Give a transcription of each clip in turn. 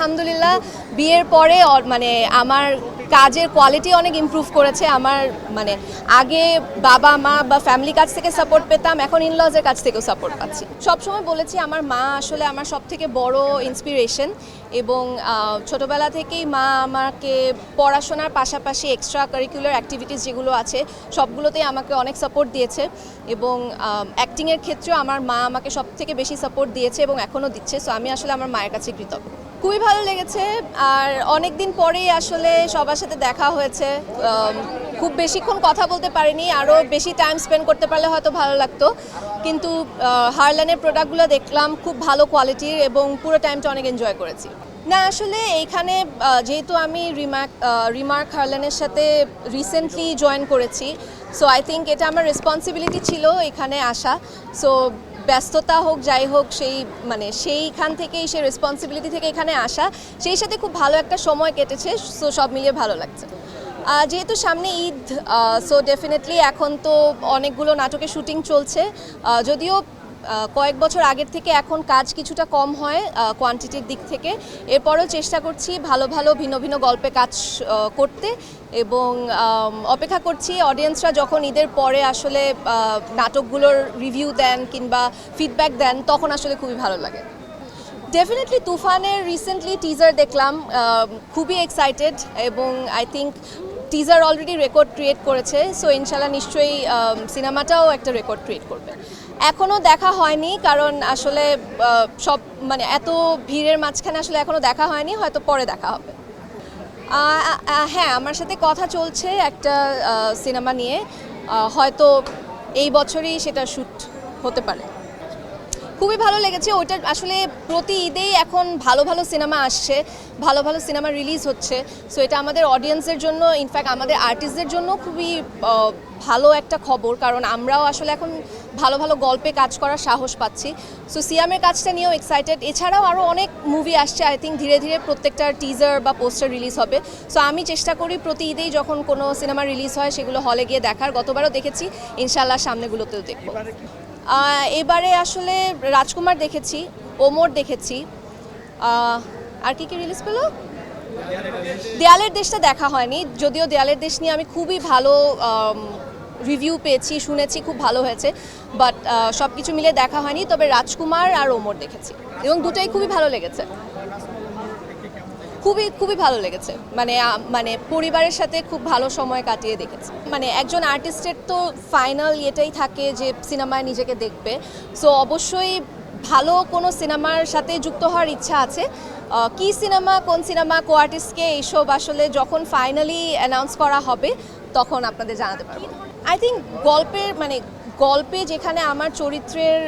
আলহামদুলিল্লাহ, বিয়ের পরে মানে আমার কাজের কোয়ালিটি অনেক ইমপ্রুভ করেছে। আমার মানে আগে বাবা, মা বা ফ্যামিলি কাছ থেকে সাপোর্ট পেতাম, এখন ইনলজের কাছ থেকেও সাপোর্ট পাচ্ছি। সবসময় বলেছি, আমার মা আসলে আমার সব থেকে বড় ইন্সপিরেশন এবং ছোটবেলা থেকেই মা আমাকে পড়াশোনার পাশাপাশি এক্সট্রা কারিকুলার অ্যাক্টিভিটিস যেগুলো আছে, সবগুলোতেই আমাকে অনেক সাপোর্ট দিয়েছে এবং অ্যাক্টিংয়ের ক্ষেত্রেও আমার মা আমাকে সব থেকে বেশি সাপোর্ট দিয়েছে এবং এখনও দিচ্ছে। সো আমি আসলে আমার মায়ের কাছে কৃতজ্ঞ। খুবই ভালো লেগেছে আর অনেক দিন পরেই আসলে সবার সাথে দেখা হয়েছে। খুব বেশিক্ষণ কথা বলতে পারিনি আরও বেশি টাইম স্পেন্ড করতে পারলে হয়তো ভালো লাগতো। কিন্তু হারল্যানের প্রোডাক্টগুলো দেখলাম, খুব ভালো কোয়ালিটির এবং পুরো টাইমটা অনেক এনজয় করেছি। না, আসলে এইখানে যেহেতু আমি রিমার্ক রিমার্ক হারল্যানের সাথে রিসেন্টলি জয়েন করেছি সো আই থিঙ্ক এটা আমার রেসপন্সিবিলিটি ছিল এখানে আসা। সো ব্যস্ততা হোক, যাই হোক, সেই মানে সেইখান থেকেই, সেই রেসপন্সিবিলিটি থেকে এখানে আসা, সেই সাথে খুব ভালো একটা সময় কেটেছে, সো সব মিলিয়ে ভালো লাগছে। যেহেতু সামনে ঈদ সো ডেফিনেটলি এখন তো অনেকগুলো নাটকের শুটিং চলছে যদিও কয়েক বছর আগের থেকে এখন কাজ কিছুটা কম হয় কোয়ান্টিটির দিক থেকে। এরপরও চেষ্টা করছি ভালো ভালো, ভিন্ন ভিন্ন গল্পে কাজ করতে এবং অপেক্ষা করছি অডিয়েন্সরা যখন ঈদের পরে আসলে নাটকগুলোর রিভিউ দেন কিংবা ফিডব্যাক দেন, তখন আসলে খুবই ভালো লাগে। ডেফিনেটলি তুফানের রিসেন্টলি টিজার দেখলাম খুবই এক্সাইটেড এবং I think teaser already record create করেছে সো ইনশাল্লাহ নিশ্চয়ই সিনেমাটাও একটা রেকর্ড ক্রিয়েট করবে। এখনও দেখা হয়নি, কারণ আসলে সব মানে এত ভিড়ের মাঝখানে আসলে এখনও দেখা হয়নি, হয়তো পরে দেখা হবে। হ্যাঁ আমার সাথে কথা চলছে একটা সিনেমা নিয়ে হয়তো এই বছরই সেটা শ্যুট হতে পারে। খুবই ভালো লেগেছে। ওইটা আসলে প্রতি ঈদেই এখন ভালো ভালো সিনেমা আসছে, ভালো ভালো সিনেমা রিলিজ হচ্ছে। সো এটা আমাদের অডিয়েন্সের জন্য ইনফ্যাক্ট আমাদের আর্টিস্টদের জন্য খুবই ভালো একটা খবর। কারণ আমরাও আসলে এখন ভালো ভালো গল্পে কাজ করার সাহস পাচ্ছি। সো সিয়ামের কাজটা নিয়েও এক্সাইটেড এছাড়াও আরও অনেক মুভি আসছে। আই থিঙ্ক ধীরে ধীরে প্রত্যেকটা টিজার বা পোস্টার রিলিজ হবে। সো আমি চেষ্টা করি প্রতি ঈদেই যখন কোনো সিনেমা রিলিজ হয়, সেগুলো হলে গিয়ে দেখার। গতবারও দেখেছি। ইনশাল্লাহ সামনেগুলোতেও দেখব। এবারে আসলে রাজকুমার দেখেছি, ওমর দেখেছি। আর কি কি রিলিজ পেল? দেয়ালের দেশটা দেখা হয়নি, যদিও দেয়ালের দেশ নিয়ে আমি খুবই ভালো রিভিউ পেয়েছি, শুনেছি, খুব ভালো হয়েছে। বাট সব কিছু মিলে দেখা হয়নি, তবে রাজকুমার আর ওমর দেখেছি। এবং দুটাই খুবই ভালো লেগেছে। খুবই খুবই ভালো লেগেছে। মানে মানে পরিবারের সাথে খুব ভালো সময় কাটিয়ে দেখেছি। মানে একজন আর্টিস্টের তো ফাইনাল এটাই থাকে যে সিনেমায় নিজেকে দেখবে। সো অবশ্যই ভালো কোনো সিনেমার সাথে যুক্ত হওয়ার ইচ্ছা আছে। কি সিনেমা, কোন সিনেমা কো আর্টিস্টকে এইসব আসলে যখন ফাইনালি অ্যানাউন্স করা হবে, তখন আপনাদের জানাতে পারব। আই থিঙ্ক গল্পের মানে গল্পে যেখানে আমার চরিত্রের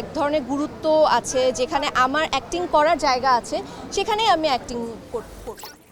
এক ধরনের গুরুত্ব আছে, যেখানে আমার অ্যাক্টিং করার জায়গা আছে, সেখানেই আমি অ্যাক্টিং করব।